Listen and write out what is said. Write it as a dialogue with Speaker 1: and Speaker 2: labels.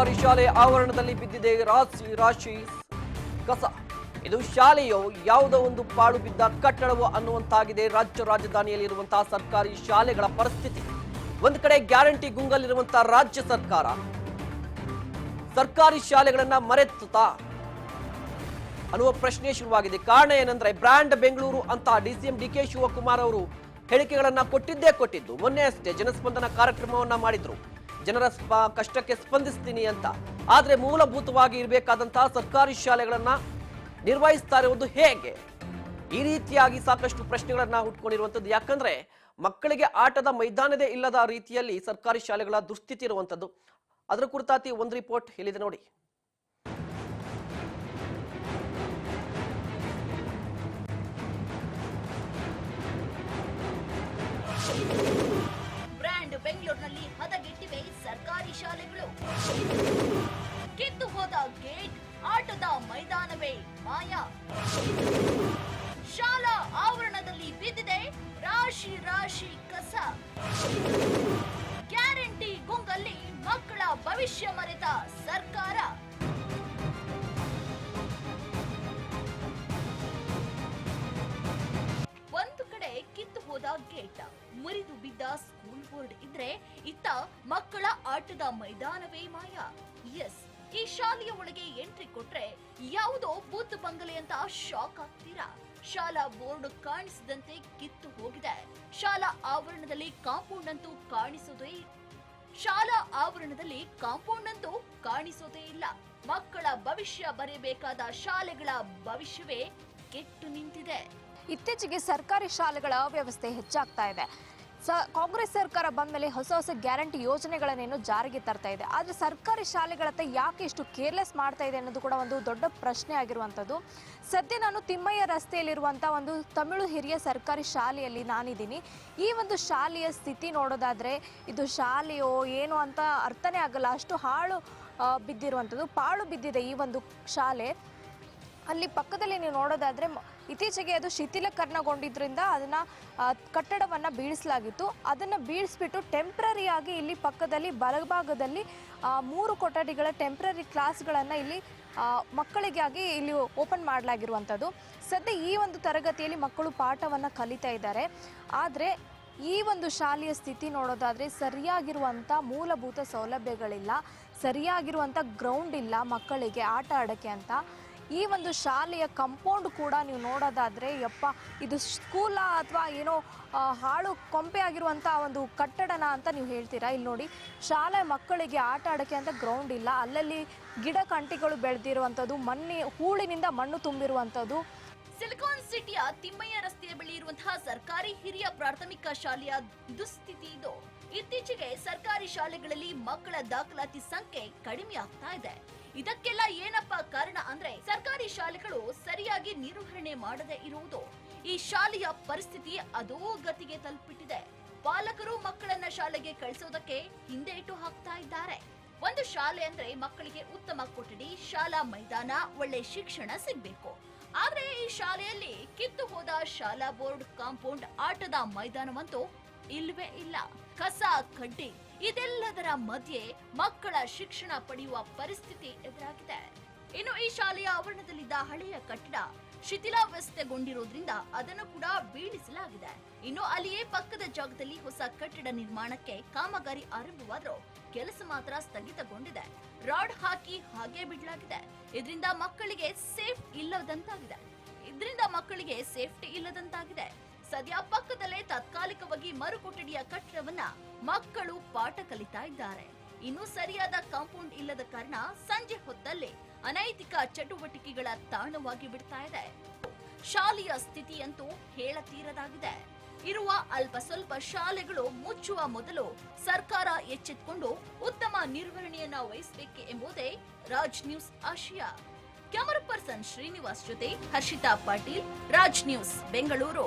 Speaker 1: ಸರ್ಕಾರಿ ಶಾಲೆ ಆವರಣದಲ್ಲಿ ಬಿದ್ದಿದೆ. ರಾಶಿ ರಾಶಿ ಕಸ. ಇದು ಶಾಲೆಯು, ಯಾವುದೋ ಒಂದು ಪಾಳು ಬಿದ್ದ ಕಟ್ಟಡವು ಅನ್ನುವಂತಾಗಿದೆ. ರಾಜ್ಯ ರಾಜಧಾನಿಯಲ್ಲಿರುವಂತಹ ಸರ್ಕಾರಿ ಶಾಲೆಗಳ ಪರಿಸ್ಥಿತಿ. ಒಂದು ಕಡೆ ಗ್ಯಾರಂಟಿ ಗುಂಗಲ್ಲಿರುವಂತಹ ರಾಜ್ಯ ಸರ್ಕಾರ. ಸರ್ಕಾರಿ ಶಾಲೆಗಳನ್ನ ಮರೆತುತ್ತಾ ಅನ್ನುವ ಪ್ರಶ್ನೆ ಶುರುವಾಗಿದೆ. ಕಾರಣ ಏನಂದ್ರೆ, ಬ್ರ್ಯಾಂಡ್ ಬೆಂಗಳೂರು ಅಂತ ಡಿಸಿಎಂ ಡಿ ಕೆ ಶಿವಕುಮಾರ್ ಅವರು ಹೇಳಿಕೆಗಳನ್ನ ಕೊಟ್ಟಿದ್ದೇ ಕೊಟ್ಟಿದ್ದು. ಮೊನ್ನೆ ಅಷ್ಟೇ, ಜನಸ್ಪಂದನ ಕಾರ್ಯಕ್ರಮವನ್ನ ಮಾಡಿದ್ರು. ಜನರ ಕಷ್ಟಕ್ಕೆ ಸ್ಪಂದಿಸ್ತೀನಿ ಅಂತ. ಆದರೆ ಮೂಲಭೂತವಾಗಿ ಇರಬೇಕಾದಂತಹ ಸರ್ಕಾರಿ ಶಾಲೆಗಳನ್ನು ನಿರ್ವಹಿಸ್ತಾ ಇರುವುದು ಹೇಗೆ? ಈ ರೀತಿಯಾಗಿ ಸಾಕಷ್ಟು ಪ್ರಶ್ನೆಗಳನ್ನ ಹುಟ್ಕೊಂಡಿರುವಂಥದ್ದು ಯಾಕಂದ್ರೆ ಮಕ್ಕಳಿಗೆ ಆಟದ ಮೈದಾನದೇ ಇಲ್ಲದ ರೀತಿಯಲ್ಲಿ ಸರ್ಕಾರಿ ಶಾಲೆಗಳ ದುಸ್ಥಿತಿ ಇರುವಂತದ್ದು ಅದರ ಕುರಿತಾತಿ ಒಂದು ರಿಪೋರ್ಟ್ ಹೇಳಿದೆ ನೋಡಿ.
Speaker 2: ಬೆಂಗಳೂರಿನಲ್ಲಿ ಹದಗೆಟ್ಟಿವೆ ಸರ್ಕಾರಿ ಶಾಲೆಗಳು. ಕಿತ್ತು ಹೋದ ಗೇಟ್, ಆಟದ ಮೈದಾನವೇ ಮಾಯ. ಶಾಲಾ ಆವರಣದಲ್ಲಿ ಬಿದ್ದಿದೆ ರಾಶಿ ರಾಶಿ ಕಸ. ಗ್ಯಾರಂಟಿ ಗುಂಗಲ್ಲಿ ಮಕ್ಕಳ ಭವಿಷ್ಯ ಮರೆತ ಸರ್ಕಾರ. ಗೇಟ್ ಮುರಿದು ಬಿದ್ದ ಸ್ಕೂಲ್ ಬೋರ್ಡ್ ಇದ್ರೆ ಇತ್ತ ಮಕ್ಕಳ ಆಟದ ಮೈದಾನವೇ ಮಾಯ. ಎಸ್, ಈ ಶಾಲೆಯ ಒಳಗೆ ಎಂಟ್ರಿ ಕೊಟ್ರೆ ಯಾವುದೋ ಬೂತ್ ಬಂಗಲೆ ಅಂತ ಶಾಕ್ ಆಗ್ತೀರಾ? ಶಾಲಾ ಬೋರ್ಡ್ ಕಾಣಿಸದಂತೆ ಕಿತ್ತು ಹೋಗಿದೆ. ಶಾಲಾ ಆವರಣದಲ್ಲಿ ಕಾಂಪೌಂಡ್ ಅಂತೂ ಕಾಣಿಸೋದೇ ಶಾಲಾ ಆವರಣದಲ್ಲಿ ಕಾಂಪೌಂಡ್ ಅಂತೂ ಕಾಣಿಸೋದೇ ಇಲ್ಲ. ಮಕ್ಕಳ ಭವಿಷ್ಯ ಬರೆಯಬೇಕಾದ ಶಾಲೆಗಳ ಭವಿಷ್ಯವೇ ಕೆಟ್ಟು ನಿಂತಿದೆ.
Speaker 3: ಇತ್ತೀಚೆಗೆ ಸರ್ಕಾರಿ ಶಾಲೆಗಳ ಅವ್ಯವಸ್ಥೆ ಹೆಚ್ಚಾಗ್ತಾ ಇದೆ. ಸ, ಕಾಂಗ್ರೆಸ್ ಸರ್ಕಾರ ಬಂದ ಮೇಲೆ ಹೊಸ ಹೊಸ ಗ್ಯಾರಂಟಿ ಯೋಜನೆಗಳನ್ನೇನು ಜಾರಿಗೆ ತರ್ತಾ ಇದೆ. ಆದರೆ ಸರ್ಕಾರಿ ಶಾಲೆಗಳತ್ತ ಯಾಕೆ ಇಷ್ಟು ಕೇರ್ಲೆಸ್ ಮಾಡ್ತಾ ಇದೆ ಅನ್ನೋದು ಕೂಡ ಒಂದು ದೊಡ್ಡ ಪ್ರಶ್ನೆ ಆಗಿರುವಂಥದ್ದು. ಸದ್ಯ ನಾನು ತಿಮ್ಮಯ್ಯ ರಸ್ತೆಯಲ್ಲಿರುವಂಥ ಒಂದು ತಮಿಳು ಹಿರಿಯ ಸರ್ಕಾರಿ ಶಾಲೆಯಲ್ಲಿ ನಾನಿದ್ದೀನಿ. ಈ ಒಂದು ಶಾಲೆಯ ಸ್ಥಿತಿ ನೋಡೋದಾದರೆ ಇದು ಶಾಲೆಯೋ ಏನು ಅಂತ ಅರ್ಥನೇ ಆಗಲ್ಲ. ಅಷ್ಟು ಹಾಳು ಬಿದ್ದಿರುವಂಥದ್ದು, ಪಾಳು ಬಿದ್ದಿದೆ ಈ ಒಂದು ಶಾಲೆ. ಅಲ್ಲಿ ಪಕ್ಕದಲ್ಲಿ ನೀವು ನೋಡೋದಾದ್ರೆ ಇತ್ತೀಚೆಗೆ ಅದು ಶಿಥಿಲಕರಣಗೊಂಡಿದ್ದರಿಂದ ಅದನ್ನ ಕಟ್ಟಡವನ್ನ ಬೀಳಿಸಲಾಗಿತ್ತು. ಅದನ್ನ ಬೀಳಿಸ್ಬಿಟ್ಟು ಟೆಂಪ್ರರಿಯಾಗಿ ಇಲ್ಲಿ ಪಕ್ಕದಲ್ಲಿ ಬಲಭಾಗದಲ್ಲಿ ಮೂರು ಕೊಠಡಿಗಳ ಟೆಂಪ್ರರಿ ಕ್ಲಾಸ್ಗಳನ್ನು ಇಲ್ಲಿ ಮಕ್ಕಳಿಗಾಗಿ ಇಲ್ಲಿ ಓಪನ್ ಮಾಡಲಾಗಿರುವಂಥದ್ದು. ಸದ್ಯ ಈ ಒಂದು ತರಗತಿಯಲ್ಲಿ ಮಕ್ಕಳು ಪಾಠವನ್ನು ಕಲಿತಾ ಇದ್ದಾರೆ. ಆದರೆ ಈ ಒಂದು ಶಾಲೆಯ ಸ್ಥಿತಿ ನೋಡೋದಾದರೆ ಸರಿಯಾಗಿರುವಂಥ ಮೂಲಭೂತ ಸೌಲಭ್ಯಗಳಿಲ್ಲ, ಸರಿಯಾಗಿರುವಂಥ ಗ್ರೌಂಡ್ ಇಲ್ಲ ಮಕ್ಕಳಿಗೆ ಆಟ ಆಡೋಕ್ಕೆ ಅಂತ. ಈ ಒಂದು ಶಾಲೆಯ ಕಂಪೌಂಡ್ ಕೂಡ ನೀವು ನೋಡೋದಾದರೆ, ಯಪ್ಪ, ಇದು ಸ್ಕೂಲ ಅಥವಾ ಏನೋ ಹಾಳು ಕೊಂಪೆ ಆಗಿರುವಂಥ ಒಂದು ಕಟ್ಟಡನ ಅಂತ ನೀವು ಹೇಳ್ತೀರಾ? ಇಲ್ಲಿ ನೋಡಿ, ಶಾಲೆ ಮಕ್ಕಳಿಗೆ ಆಟ ಆಡೋಕ್ಕೆ ಅಂತ ಗ್ರೌಂಡ್ ಇಲ್ಲ. ಅಲ್ಲಲ್ಲಿ ಗಿಡ ಕಂಟಿಗಳು ಬೆಳೆದಿರುವಂಥದ್ದು, ಮಣ್ಣಿ, ಹೂಳಿನಿಂದ ಮಣ್ಣು ತುಂಬಿರುವಂಥದ್ದು.
Speaker 2: ಸಿಲಿಕಾನ್ ಸಿಟಿಯ ತಿಮ್ಮಯ್ಯ ರಸ್ತೆಯ ಬಳಿ ಇರುವಂತಹ ಸರ್ಕಾರಿ ಹಿರಿಯ ಪ್ರಾಥಮಿಕ ಶಾಲೆಯ ದುಸ್ಥಿತಿ ಇದು. ಇತ್ತೀಚೆಗೆ ಸರ್ಕಾರಿ ಶಾಲೆಗಳಲ್ಲಿ ಮಕ್ಕಳ ದಾಖಲಾತಿ ಸಂಖ್ಯೆ ಕಡಿಮೆ ಆಗ್ತಾ ಇದೆ. ಇದಕ್ಕೆಲ್ಲ ಏನಪ್ಪ ಕಾರಣ ಅಂದ್ರೆ ಸರ್ಕಾರಿ ಶಾಲೆಗಳು ಸರಿಯಾಗಿ ನಿರ್ವಹಣೆ ಮಾಡದೇ ಇರುವುದು. ಈ ಶಾಲೆಯ ಪರಿಸ್ಥಿತಿ ಅದೋ ಗತಿಗೆ ತಲುಪಿಟ್ಟಿದೆ. ಪಾಲಕರು ಮಕ್ಕಳನ್ನ ಶಾಲೆಗೆ ಕಳಿಸೋದಕ್ಕೆ ಹಿಂದೆ ಇಟ್ಟು ಹಾಕ್ತಾ ಇದ್ದಾರೆ. ಒಂದು ಶಾಲೆ ಅಂದ್ರೆ ಮಕ್ಕಳಿಗೆ ಉತ್ತಮ ಕೊಠಡಿ, ಶಾಲಾ ಮೈದಾನ, ಒಳ್ಳೆ ಶಿಕ್ಷಣ ಸಿಗ್ಬೇಕು. ಆದ್ರೆ ಈ ಶಾಲೆಯಲ್ಲಿ ಕಿತ್ತು ಹೋದ ಶಾಲಾ ಬೋರ್ಡ್, ಕಾಂಪೌಂಡ್, ಆಟದ ಮೈದಾನವಂತೂ ಇಲ್ವೇ ಇಲ್ಲ. ಕಸ, ಕಡ್ಡಿ ಇದೆಲ್ಲದರ ಮಧ್ಯೆ ಮಕ್ಕಳ ಶಿಕ್ಷಣ ಪಡೆಯುವ ಪರಿಸ್ಥಿತಿ ಎದುರಾಗಿದೆ. ಇನ್ನು ಈ ಶಾಲೆಯ ಆವರಣದಲ್ಲಿದ್ದ ಹಳೆಯ ಕಟ್ಟಡ ಶಿಥಿಲಾವಸ್ಥೆಗೊಂಡಿರೋದ್ರಿಂದ ಅದನ್ನು ಕೂಡ ಬೀಳಿಸಲಾಗಿದೆ. ಇನ್ನು ಅಲ್ಲಿಯೇ ಪಕ್ಕದ ಜಾಗದಲ್ಲಿ ಹೊಸ ಕಟ್ಟಡ ನಿರ್ಮಾಣಕ್ಕೆ ಕಾಮಗಾರಿ ಆರಂಭವಾದರೂ ಕೆಲಸ ಮಾತ್ರ ಸ್ಥಗಿತಗೊಂಡಿದೆ. ರಾಡ್ ಹಾಕಿ ಹಾಗೆ ಬಿಡಲಾಗಿದೆ. ಇದರಿಂದ ಮಕ್ಕಳಿಗೆ ಸೇಫ್ ಇಲ್ಲದಂತಾಗಿದೆ. ಇದರಿಂದ ಮಕ್ಕಳಿಗೆ ಸೇಫ್ಟಿ ಇಲ್ಲದಂತಾಗಿದೆ. ಸದ್ಯ ಪಕ್ಕದಲ್ಲೇ ತಾತ್ಕಾಲಿಕವಾಗಿ ಮರುಕೊಠಡಿಯ ಕಟ್ಟಡವನ್ನ ಮಕ್ಕಳು ಪಾಠ ಕಲಿತಾ ಇದ್ದಾರೆ. ಇನ್ನು ಸರಿಯಾದ ಕಾಂಪೌಂಡ್ ಇಲ್ಲದ ಕಾರಣ ಸಂಜೆ ಹೊತ್ತಲ್ಲೇ ಅನೈತಿಕ ಚಟುವಟಿಕೆಗಳ ತಾಣವಾಗಿ ಬಿಡ್ತಾ ಇದೆ. ಶಾಲೆಯ ಸ್ಥಿತಿಯಂತೂ ಹೇಳತೀರದಾಗಿದೆ. ಇರುವ ಅಲ್ಪ ಸ್ವಲ್ಪ ಶಾಲೆಗಳು ಮುಚ್ಚುವ ಮೊದಲು ಸರ್ಕಾರ ಎಚ್ಚೆತ್ತುಕೊಂಡು ಉತ್ತಮ ನಿರ್ವಹಣೆಯನ್ನ ವಹಿಸಬೇಕು ಎಂಬುದೇ ರಾಜ್ ನ್ಯೂಸ್ ಆಶಯ. ಕ್ಯಾಮರಾ ಪರ್ಸನ್ ಶ್ರೀನಿವಾಸ್ ಜೊತೆ ಹರ್ಷಿತಾ ಪಾಟೀಲ್, ರಾಜ್ ನ್ಯೂಸ್ ಬೆಂಗಳೂರು.